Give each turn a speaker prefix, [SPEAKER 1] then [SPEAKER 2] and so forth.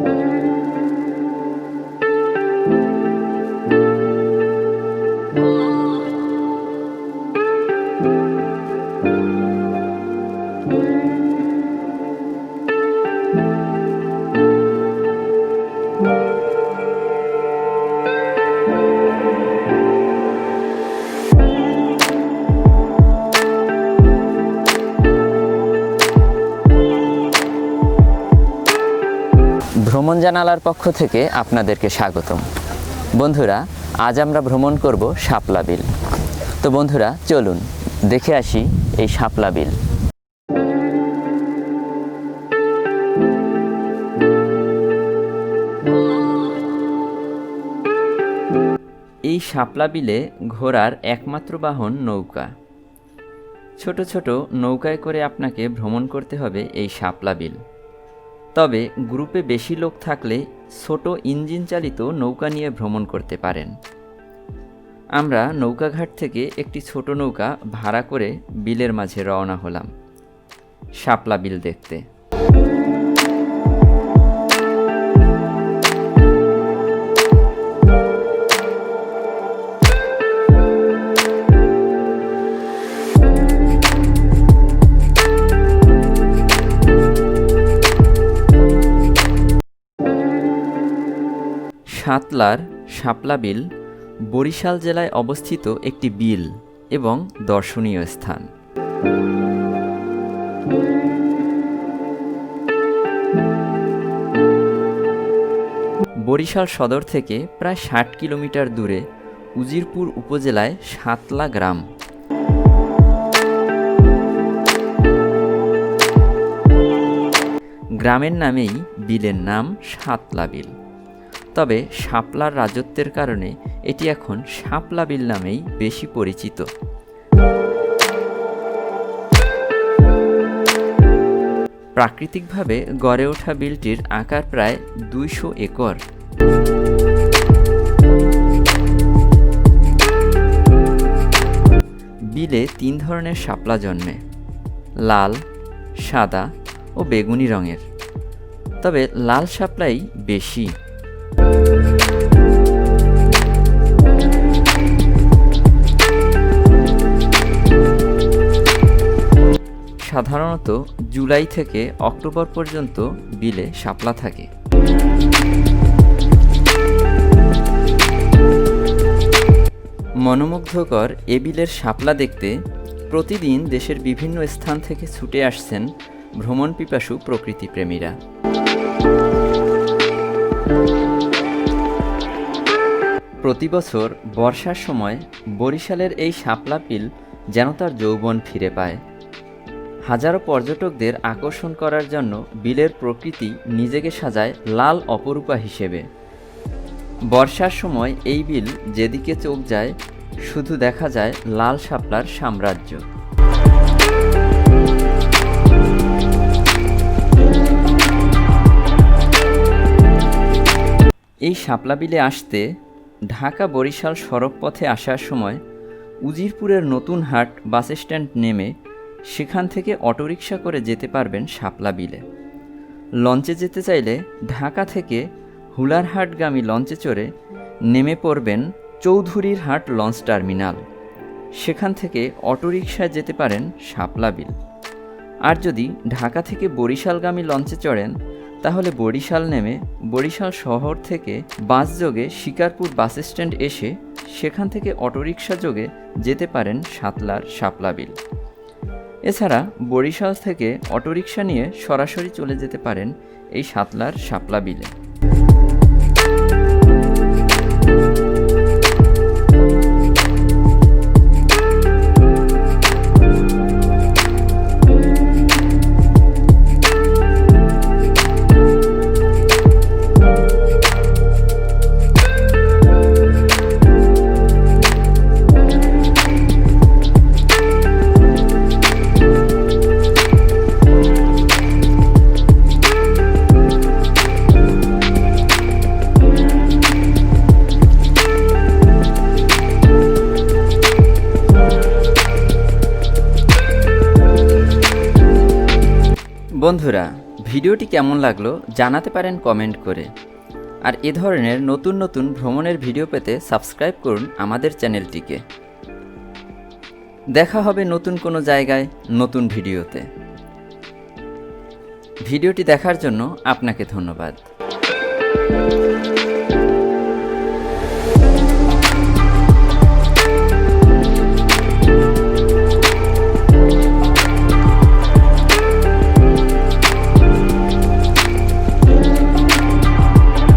[SPEAKER 1] Música ভ্রমণ জানালার পক্ষ থেকে আপনাদেরকে স্বাগতম। বন্ধুরা, আজ আমরা ভ্রমণ করব শাপলা বিল। তো বন্ধুরা, চলুন, দেখে আসি এই শাপলা বিল। এই শাপলা বিলে ঘোরার একমাত্র বাহন নৌকা। ছোট ছোট নৌকায় করে আপনাকে ভ্রমণ করতে হবে এই শাপলা বিল। তবে গ্রুপে বেশি লোক থাকলে ছোট ইঞ্জিন চালিত নৌকা নিয়ে ভ্রমণ করতে পারেন। আমরা নৌকাঘাট থেকে একটি ছোট নৌকা ভাড়া করে বিলের মাঝে রওনা হলাম। শাপলা বিল দেখতে। সাতলার শাপলা বিল বরিশাল জেলায় অবস্থিত একটি বিল এবং দর্শনীয় স্থান। বরিশাল সদর থেকে প্রায় ষাট কিলোমিটার দূরে উজিরপুর উপজেলায় সাতলা গ্রাম। গ্রামের নামেই বিলের নাম সাতলা বিল। তবে শাপলার রাজত্বের কারণে এটি এখন শাপলা বিল নামেই বেশি পরিচিত। প্রাকৃতিকভাবে গড়ে ওঠা বিলটির আকার প্রায় দুইশো একর। বিলে তিন ধরনের শাপলা জন্মে, লাল, সাদা ও বেগুনি রঙের। তবে লাল শাপলাই বেশি। সাধারণত জুলাই থেকে অক্টোবর পর্যন্ত বিলে শাপলা থাকে। মনোমুগ্ধকর এ বিলের শাপলা দেখতে প্রতিদিন দেশের বিভিন্ন স্থান থেকে ছুটে আসছেন ভ্রমণ পিপাসু প্রকৃতিপ্রেমীরা প্রতি বছর বর্ষার সময় বরিশালের এই শাপলা বিল যেন তার যৌবন ফিরে পায়। হাজারো পর্যটকদের আকর্ষণ করার জন্য বিলের প্রকৃতি নিজেকে সাজায় লাল অপরূপা হিসেবে। বর্ষার সময় এই বিল যেদিকে চোখ যায়, শুধু দেখা যায় লাল শাপলার সাম্রাজ্য। এই শাপলা বিলে আসতে ঢাকা বরিশাল সড়ক পথে আসার সময় উজিরপুরের নতুন হাট বাস স্ট্যান্ড নেমে সেখান থেকে অটোরিকশা করে যেতে পারবেন শাপলা বিলে। লঞ্চে যেতে চাইলে ঢাকা থেকে হুলারহাটগামী লঞ্চে চড়ে নেমে পড়বেন চৌধুরীর হাট লঞ্চ টার্মিনাল। সেখান থেকে অটোরিকশায় যেতে পারেন শাপলা বিল। আর যদি ঢাকা থেকে বরিশালগামী লঞ্চে চড়েন, তাহলে বরিশাল নেমে বরিশাল শহর থেকে বাস যোগে শিকারপুর বাস স্ট্যান্ড এসে সেখান থেকে অটোরিকশা যোগে যেতে পারেন সাতলার শাপলা বিল। এছাড়া বরিশাল থেকে অটোরিকশা নিয়ে সরাসরি চলে যেতে পারেন এই সাতলার শাপলা বিলে। বন্ধুরা, ভিডিওটি কেমন লাগল জানাতে পারেন কমেন্ট করে। আর এ ধরনের নতুন নতুন ভ্রমণের ভিডিও পেতে সাবস্ক্রাইব করুন আমাদের চ্যানেলটিকে। দেখা হবে নতুন কোনো জায়গায়, নতুন ভিডিওতে। ভিডিওটি দেখার জন্য আপনাকে ধন্যবাদ।